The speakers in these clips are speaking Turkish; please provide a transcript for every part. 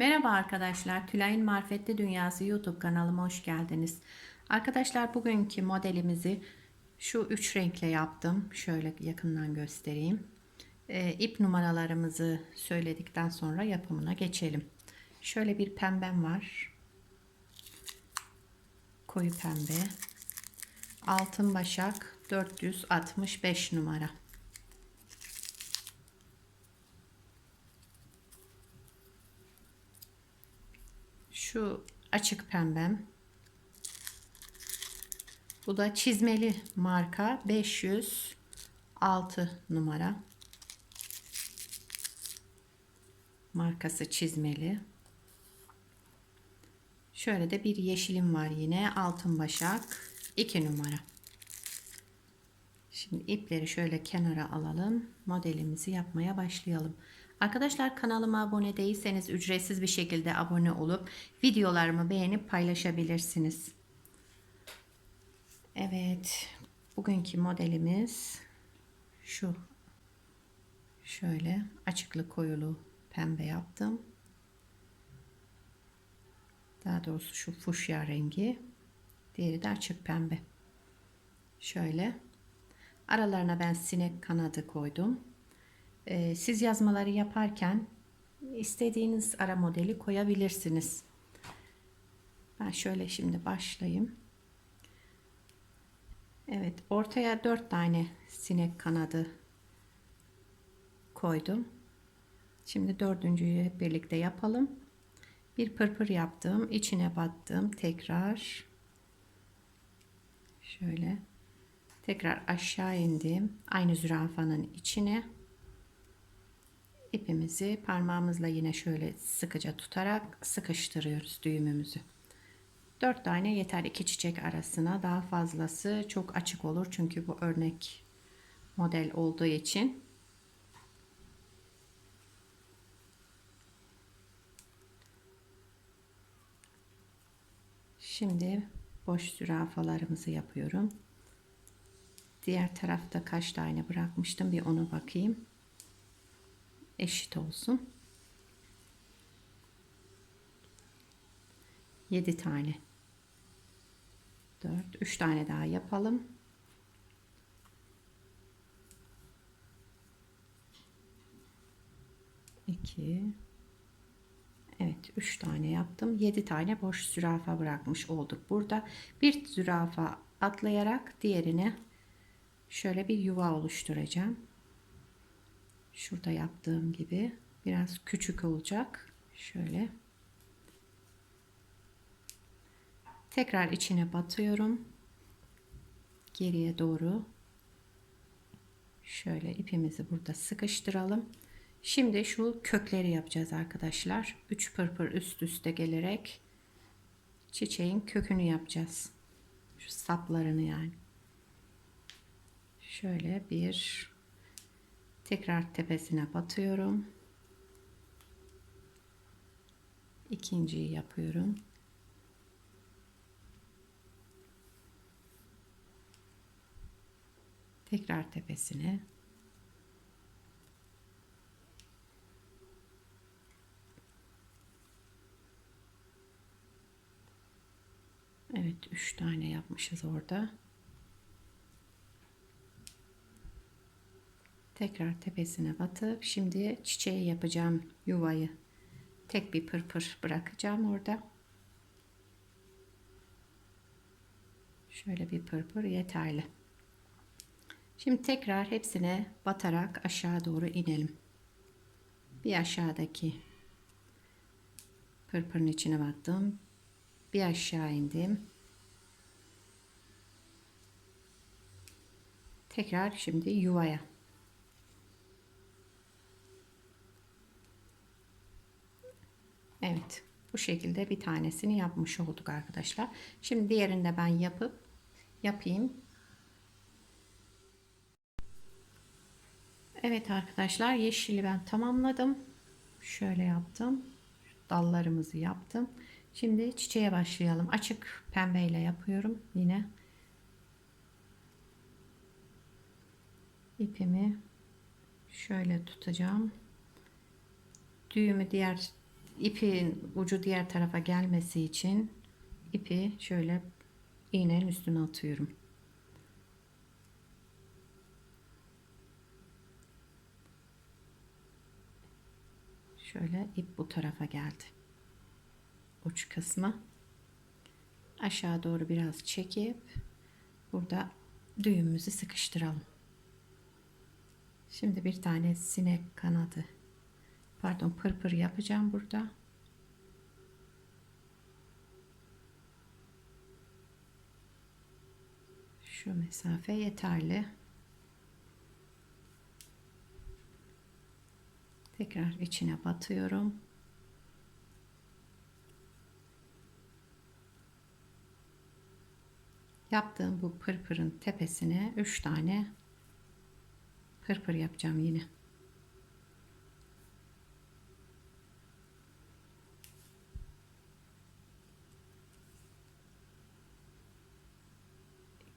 Merhaba arkadaşlar, Tülay'ın Marifetli Dünyası YouTube kanalıma hoş geldiniz. Arkadaşlar bugünkü modelimizi şu üç renkle yaptım. Şöyle yakından göstereyim. Ee, ip numaralarımızı söyledikten sonra yapımına geçelim. Şöyle bir pembem var. Koyu pembe. Altın başak 465 numara. Şu açık pembem. Bu da çizmeli marka 506 numara. Markası çizmeli. Şöyle de bir yeşilim var yine altın başak 2 numara. Şimdi ipleri şöyle kenara alalım. Modelimizi yapmaya başlayalım. Arkadaşlar kanalıma abone değilseniz ücretsiz bir şekilde abone olup videolarımı beğenip paylaşabilirsiniz. Evet. Bugünkü modelimiz şu. Şöyle açıklı koyulu pembe yaptım. Daha doğrusu şu fuşya rengi. Diğeri de açık pembe. Şöyle. Aralarına ben sinek kanadı koydum. Ee, siz yazmaları yaparken istediğiniz ara modeli koyabilirsiniz. Ben şöyle şimdi başlayayım. Evet ortaya dört tane sinek kanadı koydum. Şimdi dördüncüyü birlikte yapalım. Bir pırpır yaptım. içine battım. Tekrar şöyle tekrar aşağı indim. Aynı zürafanın içine ipimizi parmağımızla yine şöyle sıkıca tutarak sıkıştırıyoruz düğümümüzü. 4 tane yeter iki çiçek arasına daha fazlası çok açık olur çünkü bu örnek model olduğu için Şimdi boş zürafalarımızı yapıyorum. Diğer tarafta kaç tane bırakmıştım bir onu bakayım eşit olsun. 7 tane. 4 3 tane daha yapalım. İki. Evet 3 tane yaptım. 7 tane boş zürafa bırakmış olduk. Burada bir zürafa atlayarak diğerine şöyle bir yuva oluşturacağım. Şurada yaptığım gibi biraz küçük olacak. Şöyle. Tekrar içine batıyorum. Geriye doğru. Şöyle ipimizi burada sıkıştıralım. Şimdi şu kökleri yapacağız arkadaşlar. 3 pırpır üst üste gelerek çiçeğin kökünü yapacağız. Şu saplarını yani. Şöyle bir Tekrar tepesine batıyorum. İkinciyi yapıyorum. Tekrar tepesine. Evet, üç tane yapmışız orada. Tekrar tepesine batıp şimdi çiçeği yapacağım yuvayı. Tek bir pırpır bırakacağım orada. Şöyle bir pırpır yeterli. Şimdi tekrar hepsine batarak aşağı doğru inelim. Bir aşağıdaki pırpırın içine battım. Bir aşağı indim. Tekrar şimdi yuvaya. Evet. Bu şekilde bir tanesini yapmış olduk arkadaşlar. Şimdi diğerini de ben yapıp yapayım. Evet arkadaşlar yeşili ben tamamladım. Şöyle yaptım. Dallarımızı yaptım. Şimdi çiçeğe başlayalım. Açık pembeyle yapıyorum. Yine ipimi şöyle tutacağım. Düğümü diğer ipin ucu diğer tarafa gelmesi için ipi şöyle iğnenin üstüne atıyorum. Şöyle ip bu tarafa geldi. Uç kısmı aşağı doğru biraz çekip burada düğümümüzü sıkıştıralım. Şimdi bir tane sinek kanadı pardon pırpır yapacağım burada. Şu mesafe yeterli. Tekrar içine batıyorum. Yaptığım bu pırpırın tepesine 3 tane pırpır yapacağım yine.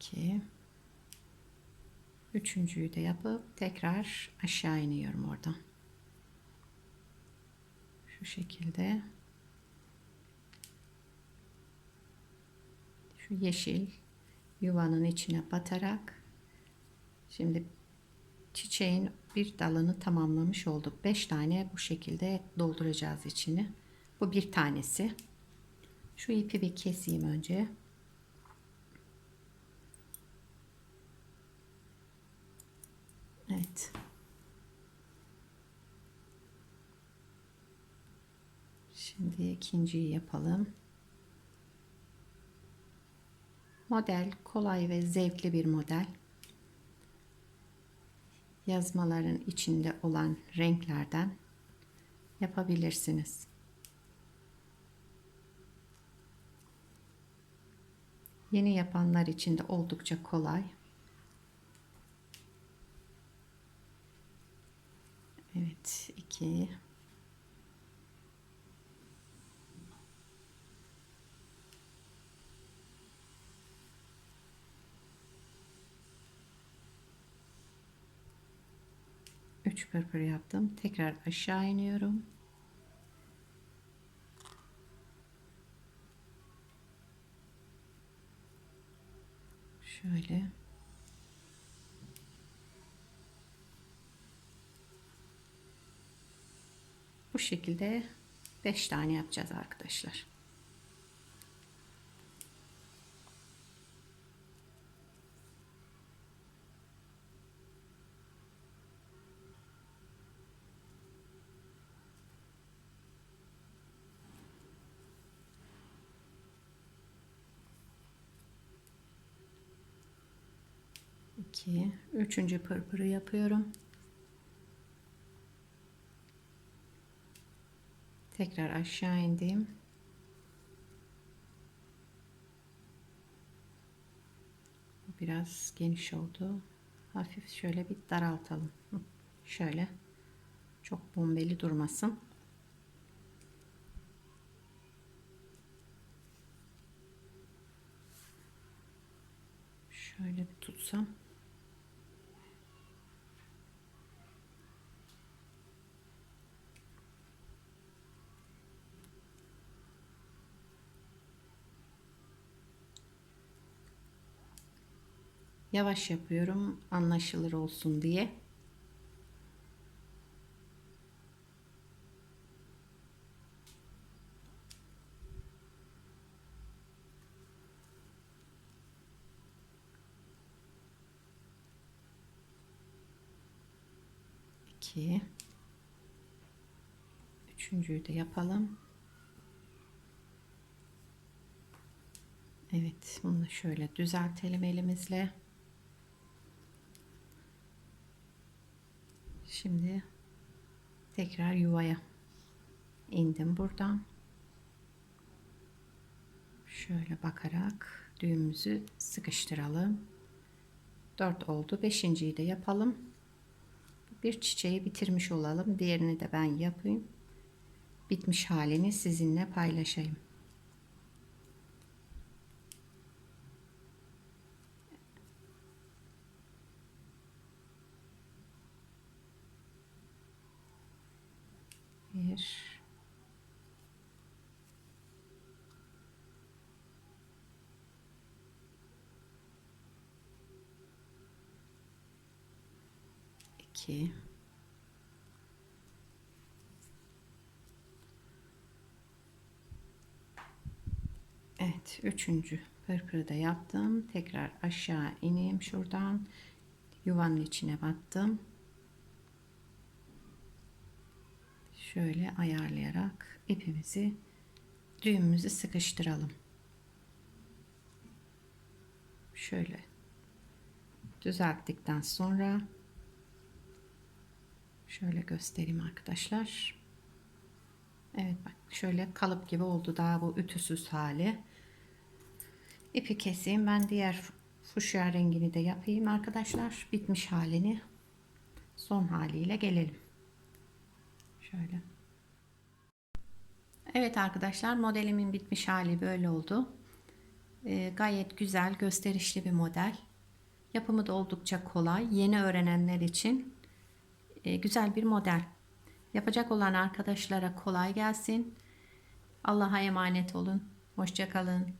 İki. Üçüncüyü de yapıp tekrar aşağı iniyorum oradan. Şu şekilde. Şu yeşil yuvanın içine batarak şimdi çiçeğin bir dalını tamamlamış olduk. 5 tane bu şekilde dolduracağız içini. Bu bir tanesi. Şu ipi bir keseyim önce. Evet. Şimdi ikinciyi yapalım. Model kolay ve zevkli bir model. Yazmaların içinde olan renklerden yapabilirsiniz. Yeni yapanlar için de oldukça kolay. Evet, iki. Üç pırpır yaptım. Tekrar aşağı iniyorum. Şöyle. Şekilde 5 tane yapacağız arkadaşlar. İki, üçüncü pırpırı yapıyorum. Tekrar aşağı indim. Biraz geniş oldu. Hafif şöyle bir daraltalım. Şöyle. Çok bombeli durmasın. Şöyle bir tutsam. Yavaş yapıyorum anlaşılır olsun diye. İki. Üçüncüyü de yapalım. Evet bunu şöyle düzeltelim elimizle. Şimdi tekrar yuvaya indim buradan. Şöyle bakarak düğümümüzü sıkıştıralım. 4 oldu. Beşinciyi de yapalım. Bir çiçeği bitirmiş olalım. Diğerini de ben yapayım. Bitmiş halini sizinle paylaşayım. Bir, 2 Evet, üçüncü pırpırı da yaptım. Tekrar aşağı ineyim şuradan. Yuvanın içine battım. Şöyle ayarlayarak ipimizi düğümümüzü sıkıştıralım. Şöyle düzelttikten sonra şöyle göstereyim arkadaşlar. Evet bak şöyle kalıp gibi oldu daha bu ütüsüz hali. İpi keseyim ben diğer fuşya rengini de yapayım arkadaşlar. Bitmiş halini son haliyle gelelim. Şöyle. Evet arkadaşlar modelimin bitmiş hali böyle oldu. Ee, gayet güzel gösterişli bir model. Yapımı da oldukça kolay. Yeni öğrenenler için e, güzel bir model. Yapacak olan arkadaşlara kolay gelsin. Allah'a emanet olun. Hoşçakalın.